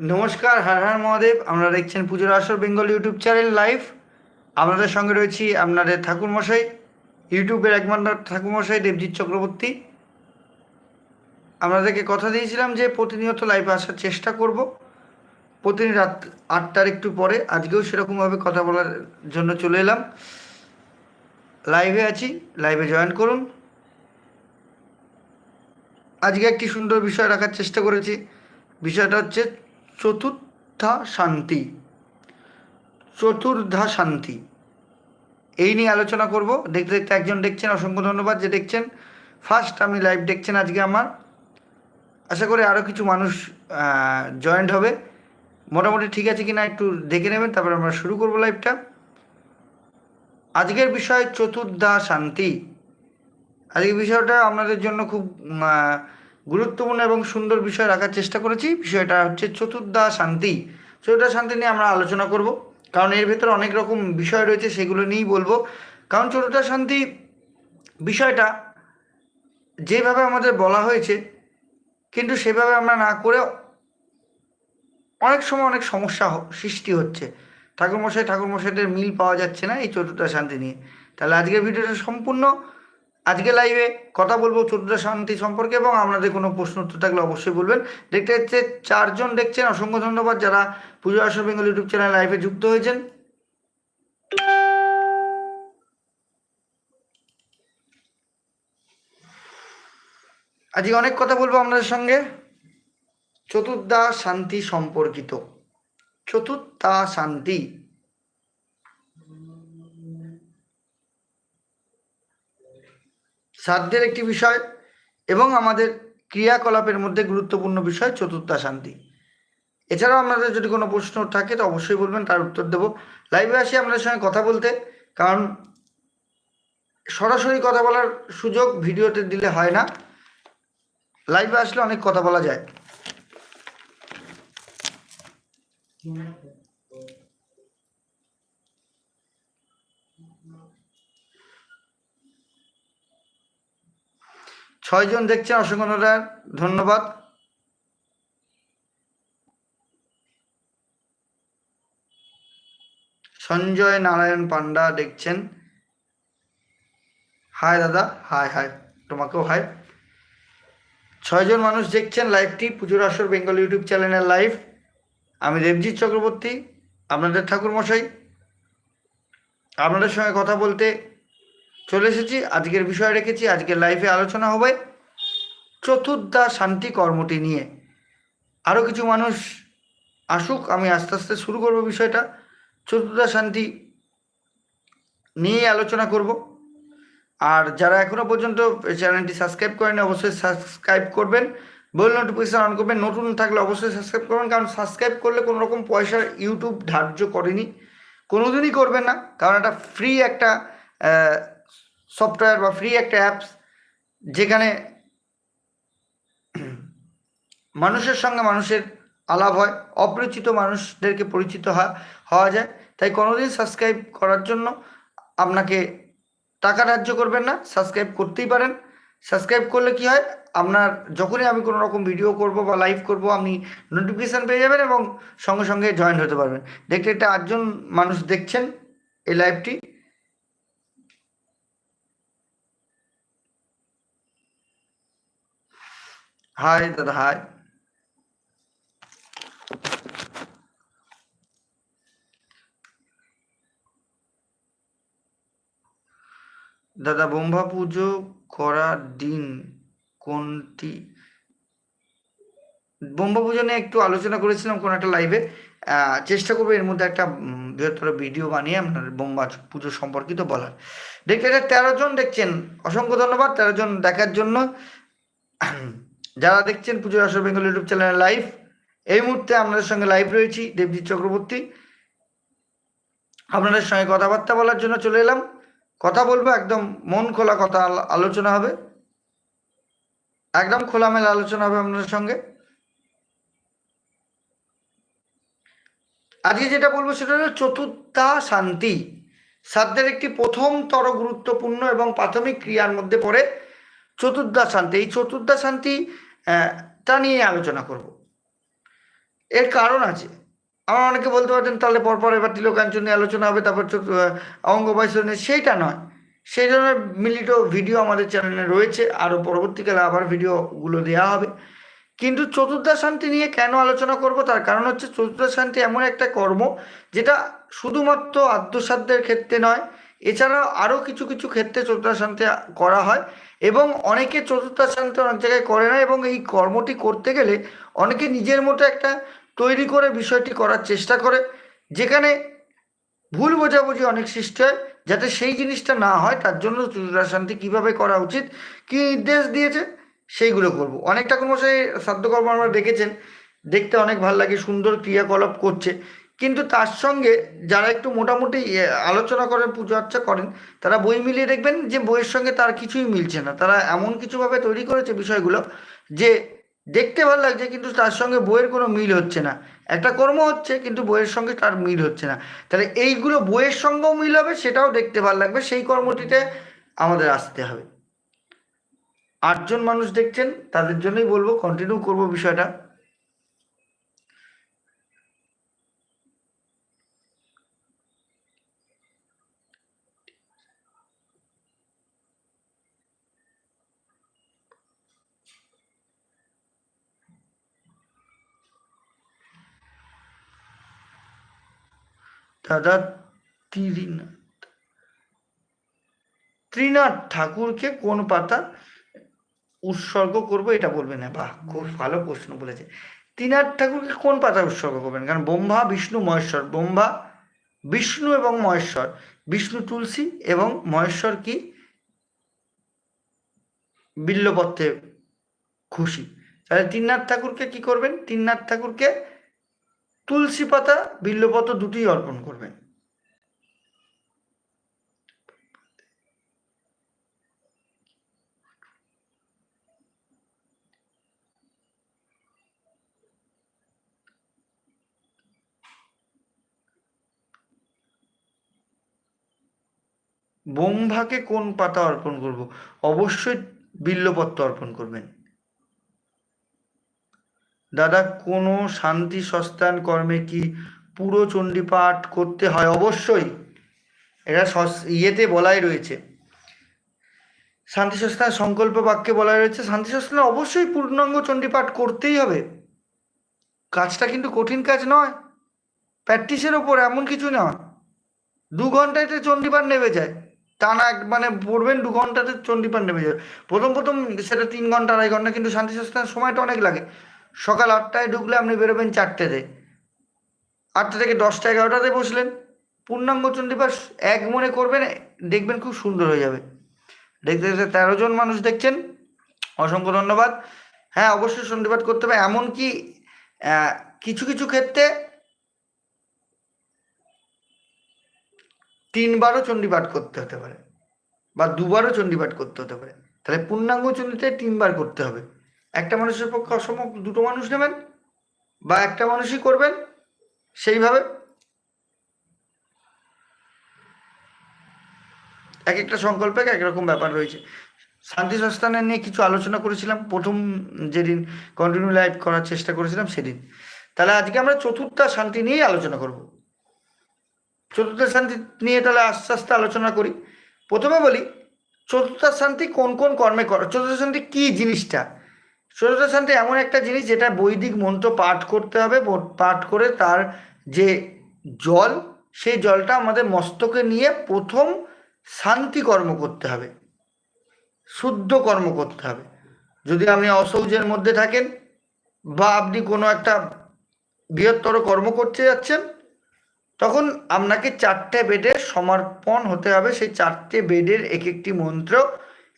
নমস্কার, হর হর মহাদেব। আপনারা দেখছেন পুজোর আসর বেঙ্গল ইউটিউব চ্যানেল লাইভ। আপনাদের সঙ্গে রয়েছি আপনাদের ঠাকুরমশাই, ইউটিউবের একমাত্র ঠাকুরমশাই দেবজিৎ চক্রবর্তী। আপনাদেরকে কথা দিয়েছিলাম যে প্রতিনিয়ত লাইভে আসার চেষ্টা করব। প্রতিদিন রাত আটটার একটু পরে, আজকেও সেরকমভাবে কথা বলার জন্য চলে এলাম। লাইভে আছি, লাইভে জয়েন করুন। আজকে একটি সুন্দর বিষয় রাখার চেষ্টা করেছি। বিষয়টা হচ্ছে চতুর্থা শান্তি। চতুর্ধা শান্তি। এই নিয়ে আলোচনা করব। দেখতে দেখতে একজন দেখছেন, অসংখ্য ধন্যবাদ যে দেখছেন। ফার্স্ট আমি লাইভ দেখছেন আজকে আমার। আশা করি আরও কিছু মানুষ জয়েন্ট হবে। মোটামুটি ঠিক আছে কিনা একটু দেখে নেবেন, তারপর আমরা শুরু করব লাইভটা আজকের বিষয় চতুর্ধা শান্তি। আজকের বিষয়টা আপনাদের জন্য খুব গুরুত্বপূর্ণ এবং সুন্দর বিষয় রাখার চেষ্টা করেছি। বিষয়টা হচ্ছে চতুর্দা শান্তি। চতুর্দা শান্তি নিয়ে আমরা আলোচনা করব। কারণ এর ভেতরে অনেক রকম বিষয় রয়েছে, সেগুলো নিয়েই বলব। কারণ চতুর্দা শান্তি বিষয়টা যেভাবে আমাদের বলা হয়েছে, কিন্তু সেভাবে আমরা না করে অনেক সময় অনেক সমস্যা সৃষ্টি হচ্ছে। ঠাকুরমশাই, ঠাকুরমশাইদের মিল পাওয়া যাচ্ছে না এই চতুর্থ শান্তি নিয়ে। তাহলে আজকের ভিডিওটা সম্পূর্ণ আজকে লাইভে কথা বলব চতুর্থ শান্তি সম্পর্কে এবং আপনাদের কোনো প্রশ্ন উত্তর থাকলে অবশ্যই বলবেন। দেখতে হচ্ছে চারজন দেখছেন। অসংখ্য ধন্যবাদ যারা পুজো আসর বেঙ্গল ইউটিউব চ্যানেল লাইভে যুক্ত হয়েছেন। আজকে অনেক কথা বলব আপনাদের সঙ্গে। চতুর্দা শান্তি সম্পর্কিত। চতুর্থা শান্তি। সাধ্যের একটি বিষয় এবং আমাদের ক্রিয়াকলাপের মধ্যে গুরুত্বপূর্ণ বিষয় চতুর্থা শান্তি। এছাড়াও আপনাদের যদি কোনো প্রশ্ন থাকে তো অবশ্যই বলবেন, তার উত্তর দেবো। লাইভে আসি আপনাদের সঙ্গে কথা বলতে, কারণ সরাসরি কথা বলার সুযোগ ভিডিওতে দিলে হয় না। লাইভে আসলে অনেক কথা বলা যায়। ছয়জন দেখছেন অসংখ্য ধন্যবাদ- সঞ্জয় নারায়ণ পান্ডা দেখছেন। হাই দাদা, হাই হাই, তোমাকেও হাই। ছয়জন মানুষ দেখছেন লাইভটি, পুজোর আসর বেঙ্গল ইউটিউব চ্যানেলের লাইভ। আমি দেবজিৎ চক্রবর্তী, আপনাদের ঠাকুরমশাই। আপনাদের সঙ্গে কথা বলতে চলে এসেছি, আজকের বিষয় রেখেছি, আজকের লাইফে আলোচনা হবে চতুর্দা শান্তি কর্মটি নিয়ে। আরও কিছু মানুষ আসুক, আমি আস্তে আস্তে শুরু করব বিষয়টা। চতুর্দা শান্তি নিয়ে আলোচনা করব। আর যারা এখনও পর্যন্ত চ্যানেলটি সাবস্ক্রাইব করেনি, অবশ্যই সাবস্ক্রাইব করবেন। বেল নোটিফিকেশন অন করবেন। নতুন থাকলে অবশ্যই সাবস্ক্রাইব করবেন, কারণ সাবস্ক্রাইব করলে কোনো রকম পয়সা ইউটিউব ধার্য করেনি। কোনোদিনই করবেন না, কারণ এটা ফ্রি একটা সফটওয়্যার বা ফ্রি একটা অ্যাপস যেখানে মানুষের সঙ্গে মানুষের আলাপ হয়, অপরিচিত মানুষদেরকে পরিচিত হওয়া যায়। তাই কোনোদিন সাবস্ক্রাইব করার জন্য আপনাকে টাকা ধার্য করবেন না সাবস্ক্রাইব করতেই পারেন। সাবস্ক্রাইব করলে কি হয়, আপনার যখনই আমি কোনো রকম ভিডিও করব বা লাইভ করব, আপনি নোটিফিকেশান পেয়ে যাবেন এবং সঙ্গে সঙ্গে জয়েন হতে পারবেন। দেখতে একটা আটজন মানুষ দেখছেন এই লাইভটি হাই দাদা হাই দাদা, ব্রহ্মা পুজো করার দিন কোনটি? ব্রহ্মা পুজো নিয়ে একটু আলোচনা করেছিলাম কোনো একটা লাইভে চেষ্টা করব এর মধ্যে একটা বৃহত্তর ভিডিও বানিয়ে আপনার বোম্বা পুজো সম্পর্কিত বলার। দেখতে তেরো জন দেখছেন। অসংখ্য ধন্যবাদ তেরো জন দেখার জন্য। যারা দেখছেন পুজো আসর বেঙ্গল ইউটিউব চ্যানেলে লাইভ এই মুহূর্তে আপনাদের সঙ্গে লাইভ রয়েছি দেবজিৎ চক্রবর্তী। আপনাদের সঙ্গে কথাবার্তা বলার জন্য চলে এলাম। কথা বলব একদম মন খোলা কথা আলোচনা হবে। একদম খোলামেলা আলোচনা হবে আপনাদের সঙ্গে। আজকে যেটা বলব সেটা হলো চতুর্থা শান্তি। সাধ্যের একটি প্রথমতর গুরুত্বপূর্ণ এবং প্রাথমিক ক্রিয়ার মধ্যে পড়ে চতুর্দা শান্তি এই চতুর্দা শান্তি তা নিয়ে আলোচনা করব। এর কারণ আছে। আমার অনেকে বলতে পারতেন, তাহলে পরপর এবার তিলকাঞ্চন নিয়ে আলোচনা হবে, তারপর অঙ্গ নিয়ে। সেইটা নয়। সেই জন্য মিলিত ভিডিও আমাদের চ্যানেলে রয়েছে। আরও পরবর্তীকালে আবার ভিডিওগুলো দেওয়া হবে। কিন্তু চতুর্দা শান্তি নিয়ে কেন আলোচনা করব? তার কারণ হচ্ছে চতুর্দা শান্তি এমন একটা কর্ম, যেটা শুধুমাত্র আদ্যসাধ্যের ক্ষেত্রে নয় এছাড়াও আরও কিছু কিছু ক্ষেত্রে চতুর্থ শান্তি করা হয় এবং অনেকে চতুর্থ শান্তি অনেক জায়গায় করে না এবং এই কর্মটি করতে গেলে অনেকে নিজের মতো একটা তৈরি করে বিষয়টি করার চেষ্টা করে, যেখানে ভুল বোঝাবুঝি অনেক সৃষ্টি হয় যাতে সেই জিনিসটা না হয়, তার জন্য চতুর্থ শান্তি কীভাবে করা উচিত, কী নির্দেশ দিয়েছে সেইগুলো করব। অনেক ঠাকুর মশাই সাধ্যকর্ম আমরা দেখেছেন, দেখতে অনেক ভালো লাগে, সুন্দর ক্রিয়াকলাপ করছে। কিন্তু তার সঙ্গে যারা একটু মোটামুটি আলোচনা করেন পুজো আর্চা করেন, তারা বই মিলিয়ে দেখবেন যে বইয়ের সঙ্গে তার কিছুই মিলছে না। তারা এমন কিছুভাবে তৈরি করেছে বিষয়গুলো যে দেখতে ভালো লাগছে কিন্তু তার সঙ্গে বইয়ের কোনো মিল হচ্ছে না। একটা কর্ম হচ্ছে কিন্তু বইয়ের সঙ্গে তার মিল হচ্ছে না। তাহলে এইগুলো বইয়ের সঙ্গেও মিল হবে, সেটাও দেখতে ভালো লাগবে। সেই কর্মটিতে আমাদের আসতে হবে। আটজন মানুষ দেখছেন, তাদের জন্যই বলব কন্টিনিউ করব বিষয়টা। দাদা ত্রিনাথ। ত্রিনাথ ঠাকুরকে কোন পাতা উৎসর্গ করব এটা বলবেন না? বাহ, খুব ভালো প্রশ্ন বলেছে। ত্রিনাথ ঠাকুরকে কোন পাতা উৎসর্গ করবেন? কারণ ব্রহ্মা, বিষ্ণু, মহেশ্বর। ব্রহ্মা, বিষ্ণু এবং মহেশ্বর। বিষ্ণু তুলসী এবং মহেশ্বর কি? বিল্লপত্রে খুশি তাহলে তিননাথ ঠাকুরকে কি করবেন? তিননাথ ঠাকুরকে তুলসী পাতা, বিল্লপত্র দুটোই অর্পণ করবেন। ব্রহ্মাকে কোন পাতা অর্পণ করব? অবশ্যই বিল্লপত্র অর্পণ করবেন। দাদা, কোনো শান্তি সস্তান কর্মে কি পুরো চণ্ডী পাঠ করতে হয়? অবশ্যই। এটা ইয়েতে বলাই রয়েছে। শান্তি সস্তান সংকল্প বাক্যে বলা রয়েছে শান্তি সস্তানে অবশ্যই পূর্ণাঙ্গ চণ্ডী পাঠ করতেই হবে। কাজটা কিন্তু কঠিন কাজ নয়। প্র্যাকটিসের ওপর এমন কিছু নয় দু ঘন্টাতে চণ্ডীপাঠ নেমে যায়। তা টানা মানে পড়বেন দু ঘন্টাতে চণ্ডীপাঠ নেমে যাবে প্রথম প্রথম সেটা তিন ঘণ্টা, আড়াই ঘণ্টা, কিন্তু শান্তি সস্তানের সময়টা অনেক লাগে। সকাল আটটায় ঢুকলে আপনি বেরোবেন চারটেতে আটটা থেকে দশটা এগারোটাতে বসলেন। পূর্ণাঙ্গ চণ্ডীপাঠ এক মনে করবেন, দেখবেন খুব সুন্দর হয়ে যাবে। দেখতে দেখতে তেরো জন মানুষ দেখছেন, অসংখ্য ধন্যবাদ। হ্যাঁ অবশ্যই চণ্ডীপাঠ করতে হবে। এমনকি কিছু কিছু ক্ষেত্রে তিনবারও চণ্ডীপাঠ করতে হতে পারে বা দুবারও চণ্ডীপাঠ করতে হতে পারে। তাহলে পূর্ণাঙ্গ চণ্ডীতে তিনবার করতে হবে। একটা মানুষের পক্ষে অসম্ভব, দুটো মানুষ নেবেন বা একটা মানুষই করবেন সেইভাবে। এক একটা সংকল্পে এক রকম ব্যাপার রয়েছে। শান্তি সংস্থানের নিয়ে কিছু আলোচনা করেছিলাম। প্রথম যেদিন কন্টিনিউ লাইভ করার চেষ্টা করেছিলাম সেদিন। তাহলে আজকে আমরা চতুর্থ শান্তি নিয়েই আলোচনা করব। চতুর্থ শান্তি নিয়ে তাহলে আস্তে আস্তে আলোচনা করি। প্রথমে বলি, চতুর্থ শান্তি কোন কোন কর্মে কর, চতুর্থ শান্তি কী জিনিসটা? চতুর্থ শান্তি এমন একটা জিনিস যেটা বৈদিক মন্ত্র পাঠ করতে হবে পাঠ করে তার যে জল, সেই জলটা আমাদের মস্তকে নিয়ে প্রথম শান্তি কর্ম করতে হবে, শুদ্ধ কর্ম করতে হবে। যদি আপনি অসৌজের মধ্যে থাকেন বা আপনি কোনো একটা বৃহত্তর কর্ম করতে যাচ্ছেন, তখন আপনাকে চারটে বেডের সমর্পণ হতে হবে। সেই চারটে বেডের এক একটি মন্ত্র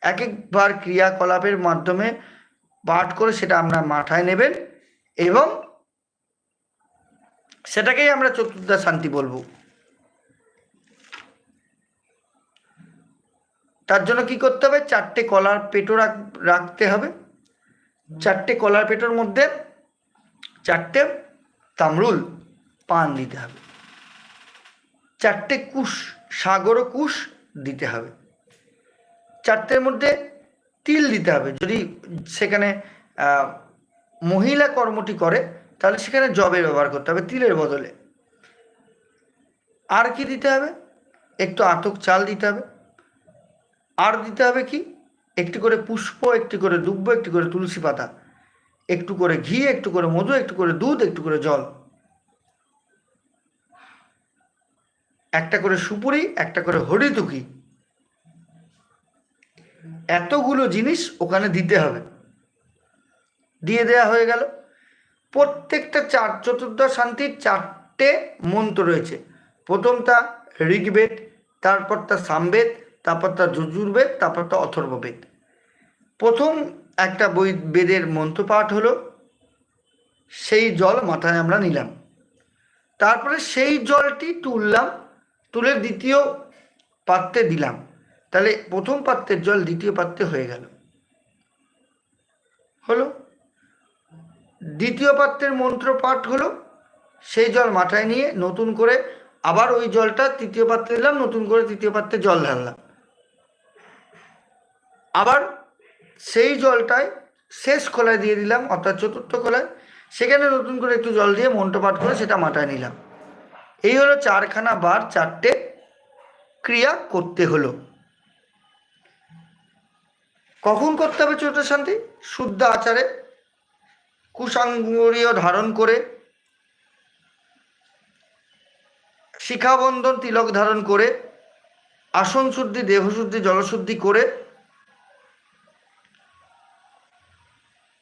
এক একবার ক্রিয়াকলাপের মাধ্যমে পাঠ করে সেটা আপনার মাথায় নেবেন এবং সেটাকেই আমরা চতুর্থ শান্তি বলব। তার জন্য কি করতে হবে? চারটে কলার পেটো রাখতে হবে। চারটে কলার পেটোর মধ্যে চারটে তামরুল পান দিতে হবে। চারটে কুশ, সাগর কুশ দিতে হবে। চারটের মধ্যে তিল দিতে হবে। যদি সেখানে মহিলা কর্মটি করে, তাহলে সেখানে জবের ব্যবহার করতে হবে, তিলের বদলে। আর কি দিতে হবে? একটু আতক চাল দিতে হবে। আর দিতে হবে কি? একটি করে পুষ্প, একটি করে দুব্ব, একটি করে তুলসী পাতা। একটু করে ঘি, একটু করে মধু, একটু করে দুধ, একটু করে জল। একটা করে সুপুরি, একটা করে হরিতুকি এতগুলো জিনিস ওখানে দিতে হবে। দিয়ে দেয়া হয়ে গেল। প্রত্যেকটা চার চতুর্দশ শান্তির চারটে মন্ত্র রয়েছে। প্রথমটা ঋগ্বেদ, তারপর তা সামবেদ, তারপর তা যজুর্বেদ, তারপর তা অথর্ববেদ। প্রথম একটা বই বেদের মন্ত্রপাঠ হলো, সেই জল মাথায় আমরা নিলাম। তারপরে সেই জলটি তুললাম, তুলে দ্বিতীয় পাত্রে দিলাম। তাহলে প্রথম পাত্রের জল দ্বিতীয় পাত্রে হয়ে গেল। হলো? দ্বিতীয় পাত্রের মন্ত্র পাঠ হলো, সেই জল মাথায় নিয়ে নতুন করে আবার ওই জলটা তৃতীয় পাত্রে দিলাম, নতুন করে তৃতীয় পাত্রে জল ঢাললাম। আবার সেই জলটায় শেষ খোলায় দিয়ে দিলাম, অর্থাৎ চতুর্থ খোলায়। সেখানে নতুন করে একটু জল দিয়ে মন্ত্র পাঠ করে সেটা মাথায় নিলাম। এই হলো চারখানা বার চারটে ক্রিয়া করতে হলো। কখন করতে হবে চতুর্থ শান্তি? শুদ্ধ আচারে কুসাঙ্গুরীয় ধারণ করে শিখাবন্ধন তিলক ধারণ করে আসন শুদ্ধি দেহশুদ্ধি জলশুদ্ধি করে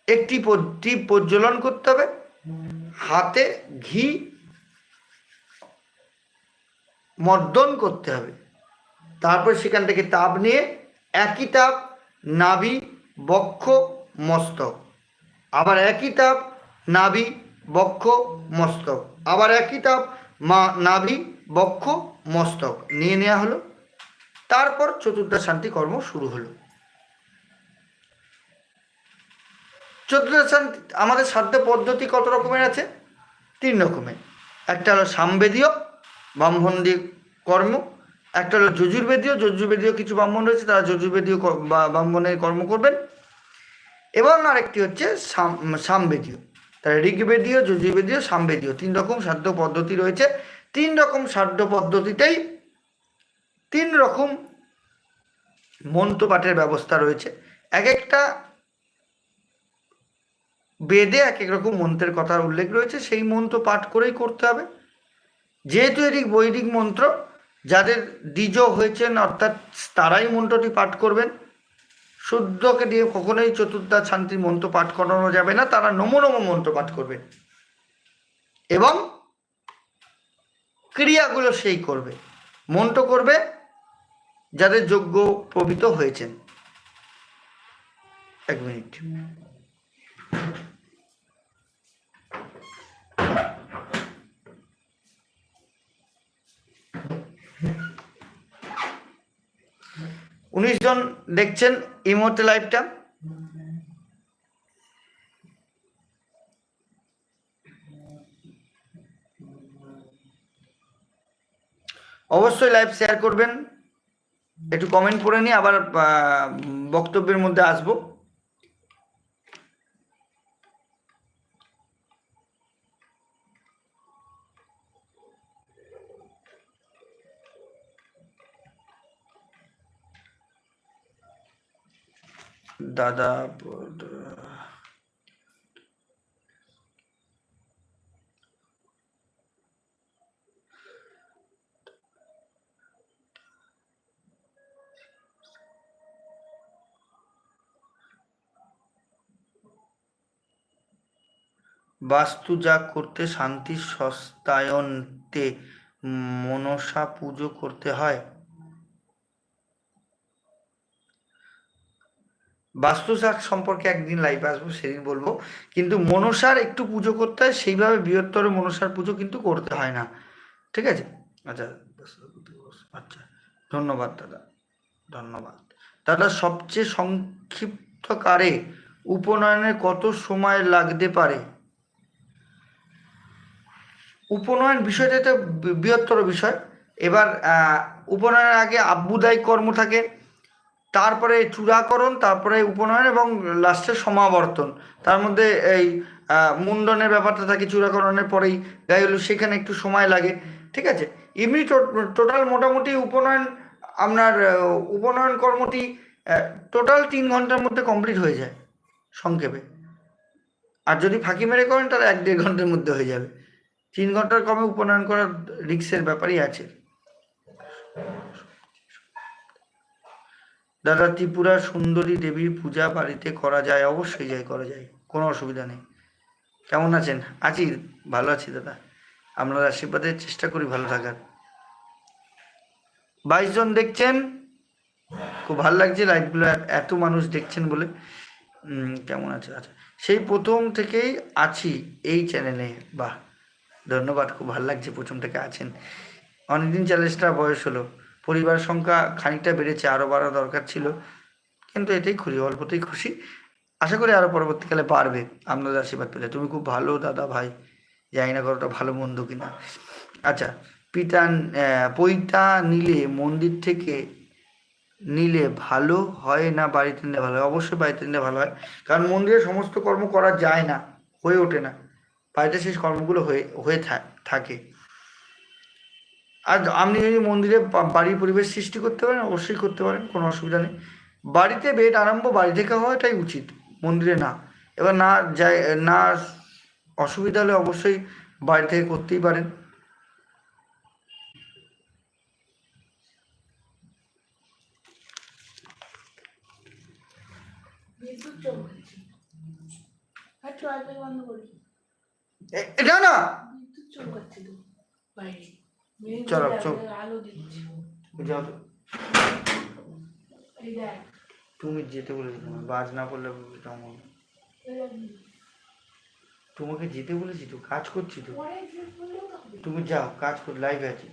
একটি দ্বীপ প্রজ্বলন করতে হবে। হাতে ঘি মর্দন করতে হবে। তারপর সেখান থেকে তাপ নিয়ে একই তাপ নাভি, বক্ষ, মস্তক। আবার একই তাপ, নাভি, বক্ষ, মস্তক। আবার একই তাপ, মা, নাভি, বক্ষ, মস্তক। নিয়ে নেওয়া হলো। তারপর চতুর্থ শান্তি কর্ম শুরু হলো। চতুর্থ শান্তি, আমাদের সাধ্য পদ্ধতি কত রকমের আছে? তিন রকমের। একটা হলো সামবেদীয়, ব্রাহ্মণদের কর্ম একটা হলো যজুর্বেদীয় যজুর্বেদীয় কিছু ব্রাহ্মণ রয়েছে, তারা যজুর্বেদীয় ব্রাহ্মণের কর্ম করবেন। এবং আরেকটি হচ্ছে সাম সামবেদীয়। তার ঋগ্বেদীয়, যজুর্বেদীয়, সামবেদীয়, তিন রকম সাধ্য পদ্ধতি রয়েছে। তিন রকম সাধ্য পদ্ধতিতেই তিন রকম মন্ত্রপাঠের ব্যবস্থা রয়েছে। এক একটা বেদে এক এক রকম মন্ত্রের কথার উল্লেখ রয়েছে, সেই মন্ত্র পাঠ করেই করতে হবে। যেহেতু এটি বৈদিক মন্ত্র যাদের দ্বিজ হয়েছেন অর্থাৎ তারাই মন্ত্রটি পাঠ করবেন। শুদ্ধকে দিয়ে কখনোই চতুর্দা শান্তির মন্ত্র পাঠ করানো যাবে না, তারা নমো নমো মন্ত্র পাঠ করবে। এবং ক্রিয়াগুলো সেই করবে। মন্ত্র করবে যাদের যোগ্য প্রবিত হয়েছেন। এক মিনিট। উনিশ জন দেখছেন এই মুহূর্তে লাইভটা অবশ্যই লাইভ শেয়ার করবেন। একটু কমেন্ট করে নিয়ে আবার বক্তব্যের মধ্যে আসব। দাদা বাস্তু যা করতে শান্তি সস্তায়নতে মনসা পুজো করতে হয়। বাস্তুশাক সম্পর্কে একদিন লাইভে আসব, সেদিন বলব। কিন্তু মনসার একটু পুজো করতে হয়, সেইভাবে বৃহত্তর মনসার পুজো কিন্তু করতে হয় না। ঠিক আছে? আচ্ছা আচ্ছা ধন্যবাদ দাদা ধন্যবাদ। দাদা, সবচেয়ে সংক্ষিপ্তকারে উপনয়নের কত সময় লাগতে পারে? উপনয়ন বিষয়টা তো বৃহত্তর বিষয়। এবার উপনয়নের আগে আব্বুদায়ী কর্ম থাকে। তারপরে চূড়াকরণ, তারপরে উপনয়ন এবং লাস্টে সমাবর্তন। তার মধ্যে এই মুন্ডনের ব্যাপারটা থাকে চূড়াকরণের পরেই। গায়ে হলুদ সেখানে একটু সময় লাগে। ঠিক আছে? এমনি টোটাল মোটামুটি উপনয়ন, আপনার উপনয়ন কর্মটি টোটাল তিন ঘণ্টার মধ্যে কমপ্লিট হয়ে যায় সংক্ষেপে। আর যদি ফাঁকি মেরে করেন, তাহলে এক দেড় ঘণ্টার মধ্যে হয়ে যাবে। তিন ঘণ্টার কমে উপনয়ন করার রিক্সের ব্যাপারই আছে। দাদা, ত্রিপুরার সুন্দরী দেবীর পূজা বাড়িতে করা যায়? অবশ্যই যায় করা যায়। কোনো অসুবিধা নেই। কেমন আছেন? আছি, ভালো আছি দাদা। আপনার আশীর্বাদের চেষ্টা করি ভালো থাকার। বাইশ জন দেখছেন? খুব ভালো লাগছে লাইভগুলো। এত মানুষ দেখছেন বলে। কেমন আছে? আচ্ছা সেই প্রথম থেকেই আছি এই চ্যানেলে। বাহ, ধন্যবাদ। খুব ভালো লাগছে প্রথম থেকে আছেন। অনেকদিন চ্যালেঞ্জটা বয়স হলো। পরিবার সংখ্যা খানিকটা বেড়েছে আরও বাড়া দরকার ছিল। কিন্তু এটাই খুশি অল্পতেই খুশি। আশা করি আরও পরবর্তীকালে পারবে আপনাদের আশীর্বাদ পেলে তুমি খুব ভালো দাদা ভাই, জানি না কতটা ভালো মন্দ কিনা। আচ্ছা পিতা পৈতা নিলে, মন্দির থেকে নিলে ভালো হয় না বাড়িতে নিলে ভালো হয়? অবশ্যই বাড়িতে নিলে ভালো হয়। কারণ মন্দিরে সমস্ত কর্ম করা যায় না, হয়ে ওঠে না। বাড়িতে সেই কর্মগুলো হয়ে হয়ে থাকে। আর আপনি যদি মন্দিরে বাড়ির পরিবেশ সৃষ্টি করতে পারেন অবশ্যই করতে পারেন কোনো অসুবিধা নেই। বাড়িতে বেড আরম্ভ বাড়ি থেকে হওয়াটাই উচিত মন্দিরে না। এবার না যায় না অসুবিধা হলে অবশ্যই বাড়ি থেকে করতেই পারেন। এটা না। তো বাইরে। চলো, চল। যাও তুমি যেতে বলেছি তোমায়। বাজ না করলে তোমাকে যেতে বলেছি তো কাজ করছি তো। তুমি যাও কাজ কর লাইভে আছি।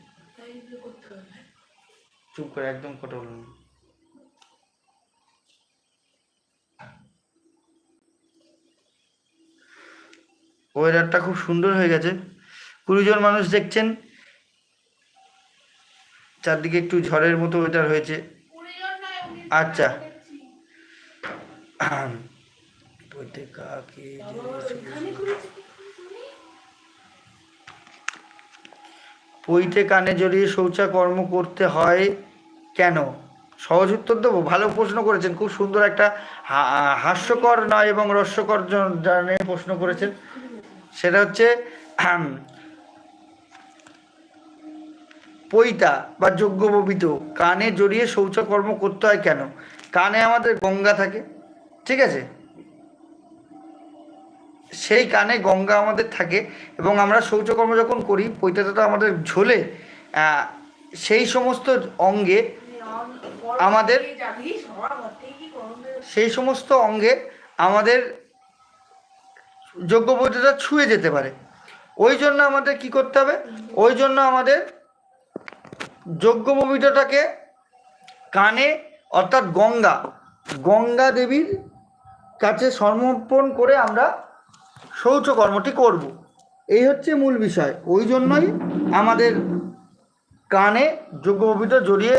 চুপ করে একদম কথা বলো না। ওয়েদারটা খুব সুন্দর হয়ে গেছে। কুড়ি জন মানুষ দেখছেন। চারদিকে একটু ঝড়ের মতো ওয়েদার হয়েছে। আচ্ছা। পইতে কানে জড়িয়ে শৌচা কর্ম করতে হয় কেন? সহজ উত্তর দেবো? ভালো প্রশ্ন করেছেন। খুব সুন্দর একটা হাস্যকর নয় এবং রস্যকর প্রশ্ন করেছেন। সেটা হচ্ছে পৈতা বা যজ্ঞববিত কানে জড়িয়ে শৌচকর্ম করতে হয় কেন? কানে আমাদের গঙ্গা থাকে, ঠিক আছে? সেই কানে গঙ্গা আমাদের থাকে এবং আমরা শৌচকর্ম যখন করি, পৈতাটা আমাদের ঝোলে সেই সমস্ত অঙ্গে আমাদের-? সেই সমস্ত অঙ্গে আমাদের যোগ্য বৈধতা ছুঁয়ে যেতে পারে। ওই জন্য আমাদের কি করতে হবে? ওই জন্য আমাদের যোগ্য পবিত্রটাকে কানে, অর্থাৎ গঙ্গা গঙ্গা দেবীর কাছে সমর্পণ করে আমরা শৌচ কর্মটি করব। এই হচ্ছে মূল বিষয়। ওই জন্যই আমাদের কানে যজ্ঞ পবিত্র জড়িয়ে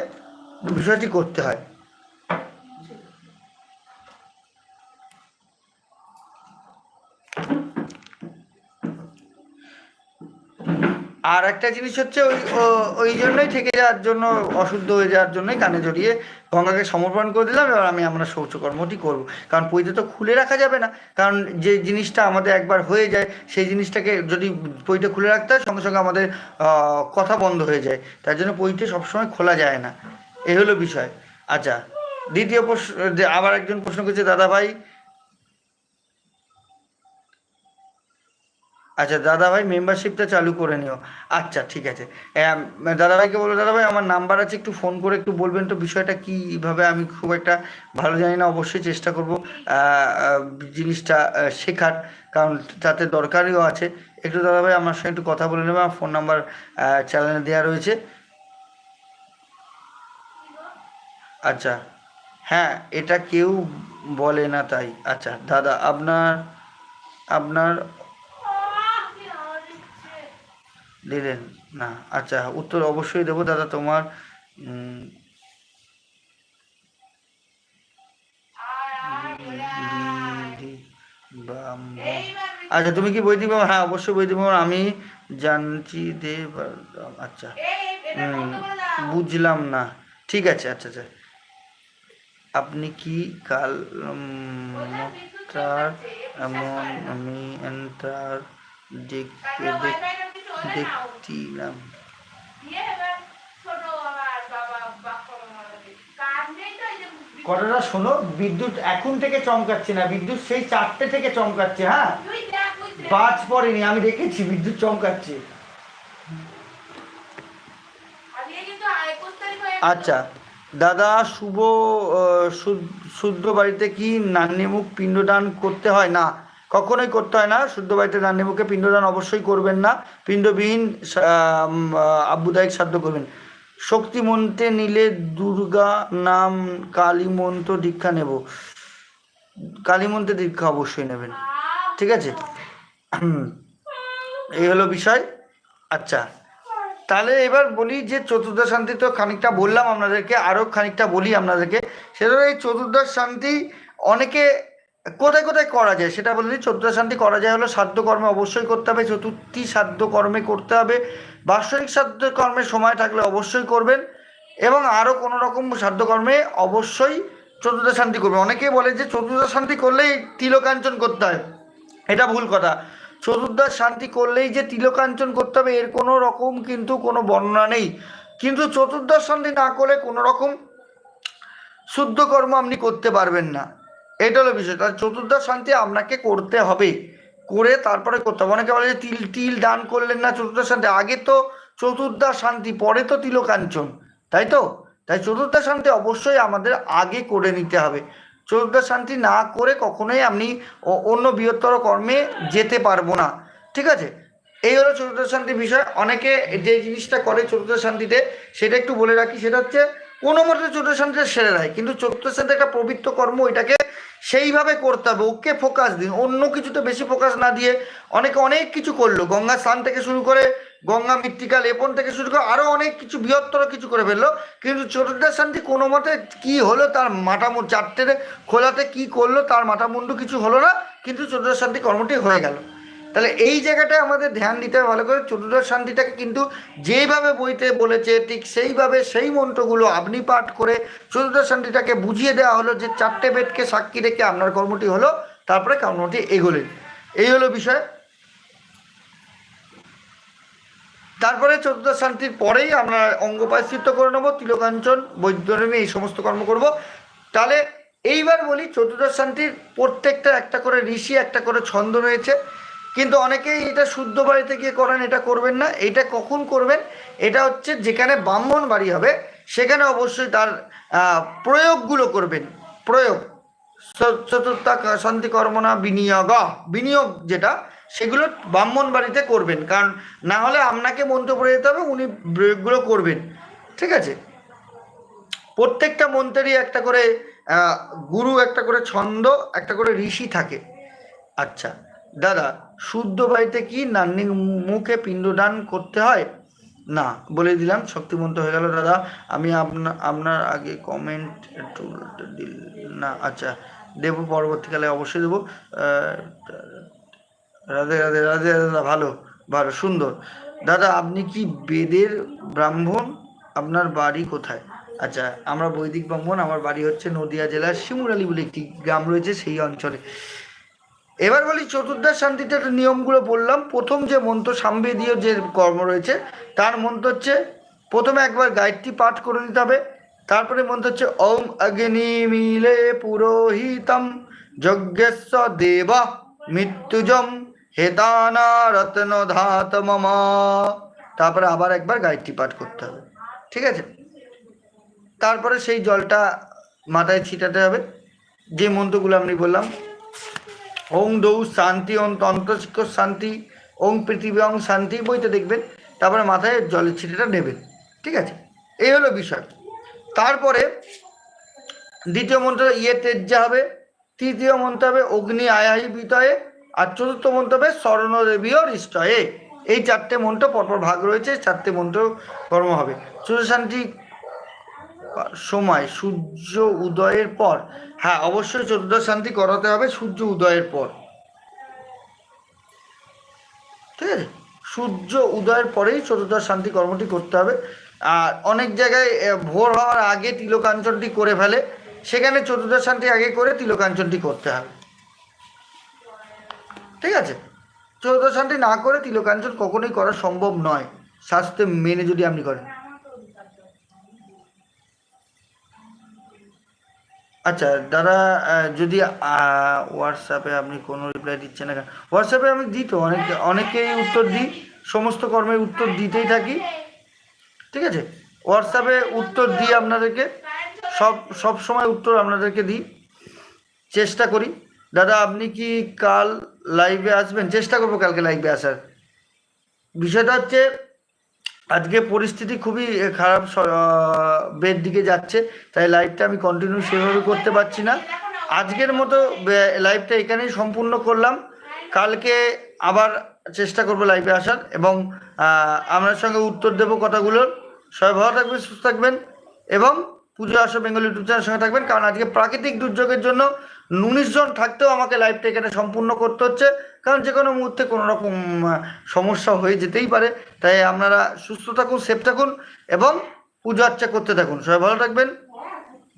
বিষয়টি করতে হয়। আর একটা জিনিস হচ্ছে ওই ওই জন্যই থেকে যাওয়ার জন্য, অশুদ্ধ হয়ে যাওয়ার জন্যই কানে জড়িয়ে গঙ্গাকে সমর্পণ করে দিলাম, এবার আমি আমরা শৌচকর্মটি করব। কারণ পইতে তো খুলে রাখা যাবে না, কারণ যে জিনিসটা আমাদের একবার হয়ে যায়, সেই জিনিসটাকে যদি পইতে খুলে রাখতে হয়, সঙ্গে সঙ্গে আমাদের কথা বন্ধ হয়ে যায়। তার জন্য পইতে সবসময় খোলা যায় না। এই হলো বিষয়। আচ্ছা দ্বিতীয় প্রশ্ন আবার একজন প্রশ্ন করছে দাদা ভাই আচ্ছা দাদাভাই মেম্বারশিপটা চালু করে নিও। আচ্ছা ঠিক আছে। দাদাভাইকে বলো, দাদাভাই, আমার নাম্বার আছে, একটু ফোন করে একটু বলবেন তো বিষয়টা কীভাবে আমি খুব একটা ভালো জানি না, অবশ্যই চেষ্টা করব জিনিসটা শেখার, কারণ তাতে দরকারিও আছে। একটু দাদাভাই আমার সঙ্গে একটু কথা বলে নেবে, আমার ফোন নাম্বার চ্যানেলে দেওয়া রয়েছে। আচ্ছা হ্যাঁ এটা কেউ বলে না তাই। আচ্ছা দাদা, আপনার আপনার আহ, কি আওয়াজ হচ্ছে? দিলেন না। আচ্ছা উত্তর অবশ্যই দেবো। দাদা, তোমার আচ্ছা তুমি কি বৈদিক ব্রাহ্মণ? হ্যাঁ অবশ্যই বৈদিক ব্রাহ্মণ। আমি জানছি দেব আচ্ছা বুঝলাম না। ঠিক আছে আচ্ছা আচ্ছা। আপনি কি কাল এমন আমি দেখতে দেখ- দেখছিলাম। কথাটা শোনো বিদ্যুৎ এখন থেকে চমকাচ্ছে না বিদ্যুৎ সেই চারটে থেকে চমকাচ্ছে হ্যাঁ? বাজ পড়েনি আমি দেখেছি বিদ্যুৎ চমকাচ্ছে। আচ্ছা দাদা শুভ শুদ্ধ বাড়িতে কি নান্নিমুখ পিণ্ডদান করতে হয়? না কখনোই করতে হয় না, শুদ্ধ বাড়িতে নান্নিমুখে পিণ্ডদান অবশ্যই করবেন না। পিণ্ডবিহীন আব্বুদায়িক সাধ্য করবেন। শক্তি মন্ত্রে নিলে দুর্গা নাম কালী মন্ত্র দীক্ষা নেব। কালী মন্ত্রে দীক্ষা অবশ্যই নেবেন। ঠিক আছে? এই হলো বিষয়। আচ্ছা তাহলে এবার বলি যে চতুর্দশ শান্তি তো খানিকটা বললাম আপনাদেরকে আরও খানিকটা বলি আপনাদেরকে। সেটা এই চতুর্দশ শান্তি অনেকে কোথায় কোথায় করা যায় সেটা বলে দিই। চতুর্দশ শান্তি করা যায় হলো সাধ্য কর্মে অবশ্যই করতে হবে। চতুর্থী সাধ্য কর্মে করতে হবে। বাৎসরিক সাধ্য কর্মে সময় থাকলে অবশ্যই করবেন। এবং আরও কোনো রকম সাধ্য কর্মে অবশ্যই চতুর্দশ শান্তি করবেন। অনেকেই বলে যে চতুর্দশ শান্তি করলেই তিলকাঞ্চন করতে হয়। এটা ভুল কথা। চতুর্দশ শান্তি করলেই যে তিলকাঞ্চন করতে হবে, এর কোনো রকম কিন্তু কোনো বর্ণনা নেই। কিন্তু চতুর্দশ শান্তি না করলে কোনো রকম শুদ্ধ কর্ম আপনি করতে পারবেন না। এটা হলো বিষয়। তার চতুর্দশ শান্তি আপনাকে করতে হবে। করে তারপরে করতে হবে। অনেকে বলে যে তিল তিল দান করলেন না চতুর্দশ শান্তি। আগে তো চতুর্দশ শান্তি, পরে তো তিলকাঞ্চন। তাই তো? তাই চতুর্দশ শান্তি অবশ্যই আমাদের আগে করে নিতে হবে। চতুর্দশ শান্তি না করে কখনোই আপনি অন্য বৃহত্তর কর্মে যেতে পারব না। ঠিক আছে? এই হলো চতুর্দশ শান্তির বিষয়। অনেকে যে জিনিসটা করে চতুর্দশ শান্তিতে, সেটা একটু বলে রাখি। সেটা হচ্ছে, কোনো মতে চতুর্দশ শান্তিটা সেরে দেয় কিন্তু চতুর্দশ শান্তি একটা পবিত্র কর্ম এটাকে সেইভাবে করতে হবে, ওকে ফোকাস দিন। অন্য কিছুতে বেশি ফোকাস না দিয়ে অনেকে অনেক কিছু করল। গঙ্গা স্নান থেকে শুরু করে গঙ্গা মৃত্তিকা লেপন থেকে শুরু করে আরও অনেক কিছু, বৃহত্তর কিছু করে ফেলল। কিন্তু চতুর্দশ শান্তি কোনো মতে কী হলো, তার মাথা চারটে খোলাতে কি করল, তার মাথা মুন্ডু কিছু হলো না, কিন্তু চতুর্দশ শান্তি কর্মটি হয়ে গেল। তাহলে এই জায়গাটায় আমাদের ধ্যান দিতে হবে, ভালো করে চতুর্দশ শান্তিটাকে কিন্তু যেইভাবে বইতে বলেছে, ঠিক সেইভাবে সেই মন্ত্রগুলো আপনি পাঠ করে চতুর্দশ শান্তিটাকে বুঝিয়ে দেওয়া হলো যে চারটে বেদকে সাক্ষী রেখে আপনার কর্মটি হলো, তারপরে কর্মটি এগোলেন এই হলো বিষয়। তারপরে চতুর্দশ শান্তির পরেই আমরা অঙ্গ করে নেব, তিলকাঞ্চন বৈদ্যরণী এই সমস্ত কর্ম করব। তাহলে এইবার বলি চতুর্দশ শান্তির প্রত্যেকটা একটা করে ঋষি, একটা করে ছন্দ রয়েছে। কিন্তু অনেকেই এটা শুদ্ধ বাড়িতে গিয়ে করেন, এটা করবেন না। এটা কখন করবেন? এটা হচ্ছে যেখানে ব্রাহ্মণ বাড়ি হবে, সেখানে অবশ্যই তার প্রয়োগগুলো করবেন। প্রয়োগ। চতুর্থা শান্তি কর্মনা বিনিয়োগ। বিনিয়োগ যেটা, সেগুলো ব্রাহ্মণ বাড়িতে করবেন। কারণ না হলে আপনাকে মন্ত্র পড়ে যেতে হবে, উনি প্রয়োগগুলো করবেন। ঠিক আছে? প্রত্যেকটা মন্ত্রেরই একটা করে গুরু, একটা করে ছন্দ, একটা করে ঋষি থাকে। আচ্ছা। দাদা, শুদ্ধ বাড়িতে কি নান্নি মুখে পিণ্ডদান করতে হয়? না, বলে দিলাম, শক্তিমন্ত হয়ে গেল। দাদা, আমি আপনার আপনার আগে কমেন্ট একটু দিল, না আচ্ছা দেবো, পরবর্তীকালে অবশ্যই দেবো। রাধে রাধে রাধে, দাদা, ভালো ভালো, সুন্দর। দাদা, আপনি কি বেদের ব্রাহ্মণ? আপনার বাড়ি কোথায়? আচ্ছা আমরা বৈদিক ব্রাহ্মণ, আমার বাড়ি হচ্ছে নদিয়া জেলার শিমুরালি বলে একটি গ্রাম রয়েছে, সেই অঞ্চলে। এবার বলি চতুর্দশ শান্তিতে একটা নিয়মগুলো বললাম। প্রথম যে মন্ত্র সাম্বেদীয় যে কর্ম রয়েছে, তার মন্ত্র হচ্ছে প্রথমে একবার গায়ত্রী পাঠ করে নিতে হবে। তারপরে মন্ত্র হচ্ছে, ওম অগ্নি মিলে পুরোহিতম, যজ্ঞস্য দেব মৃত্যুজম হেতানা রত্ন ধাত তারপরে আবার একবার গায়ত্রী পাঠ করতে হবে। ঠিক আছে? তারপরে সেই জলটা মাথায় ছিটাতে হবে। যে মন্ত্রগুলো আমি বললাম ওং দৌ শান্তি, ওং তন্ত্রশিক্ষ শান্তি, ওং পৃথিবী ওং শান্তি বইতে দেখবেন, তারপরে মাথায় জলের ছিটেটা নেবেন। ঠিক আছে? এই হলো বিষয়। তারপরে দ্বিতীয় মন্ত্র ইয়ে তেজ্জা হবে, তৃতীয় মন্ত্র হবে অগ্নি আয়াহি বিতয়ে, আর চতুর্থ মন্ত্র হবে স্বর্ণদেবী স্বর্ণদেবীয় হৃষ্টয়ে এই চারটে মন্ত্র পরপর ভাগ রয়েছে, চারটে মন্ত্র কর্ম হবে। সুশান্তি সময়, সূর্য উদয়ের পর। হ্যাঁ অবশ্যই চতুর্দশ শান্তি করাতে হবে সূর্য উদয়ের পর। ঠিক আছে? সূর্য উদয়ের পরেই চতুর্দশ শান্তি কর্মটি করতে হবে। আর অনেক জায়গায় ভোর হওয়ার আগে তিলকাঞ্চনটি করে ফেলে। সেখানে চতুর্দশ শান্তি আগে করে তিলকাঞ্চনটি করতে হবে। ঠিক আছে? চতুর্দশ শান্তি না করে তিলকাঞ্চন কখনোই করা সম্ভব নয়। স্বাস্থ্য মেনে যদি আপনি করেন। আচ্ছা দাদা যদি হোয়াটসঅ্যাপে আপনি কোনো রিপ্লাই দিচ্ছেন না হোয়াটসঅ্যাপে আমি দিই তো, অনেক, অনেকেই উত্তর দিই, সমস্ত কর্মের উত্তর দিতেই থাকি। ঠিক আছে? হোয়াটসঅ্যাপে উত্তর দিই আপনাদেরকে, সব সব সময় উত্তর আপনাদেরকে দিই। চেষ্টা করি। দাদা, আপনি কি কাল লাইভে আসবেন? চেষ্টা করব কালকে লাইভে আসার। বিষয়টা হচ্ছে আজকে পরিস্থিতি খুবই খারাপ বের দিকে যাচ্ছে, তাই লাইভটা আমি কন্টিনিউ সেভাবে করতে পারছি না। আজকের মতো লাইভটা এখানেই সম্পূর্ণ করলাম। কালকে আবার চেষ্টা করব লাইভে আসার এবং আপনার সঙ্গে উত্তর দেবো কথাগুলোর সবাই ভালো থাকবেন, সুস্থ থাকবেন এবং পুজো আসো বেঙ্গল ইউটিউব চ্যানেলের সঙ্গে থাকবেন। কারণ আজকে প্রাকৃতিক দুর্যোগের জন্য উনিশ জন থাকতেও আমাকে লাইভটা এখানে সম্পূর্ণ করতে হচ্ছে। কারণ যে কোনো মুহূর্তে কোনো রকম সমস্যা হয়ে যেতেই পারে। তাই আপনারা সুস্থ থাকুন সেফ থাকুন এবং পুজো আর্চা করতে থাকুন। সবাই ভালো থাকবেন।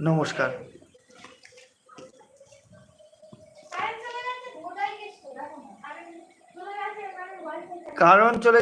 নমস্কার। কারণ চলে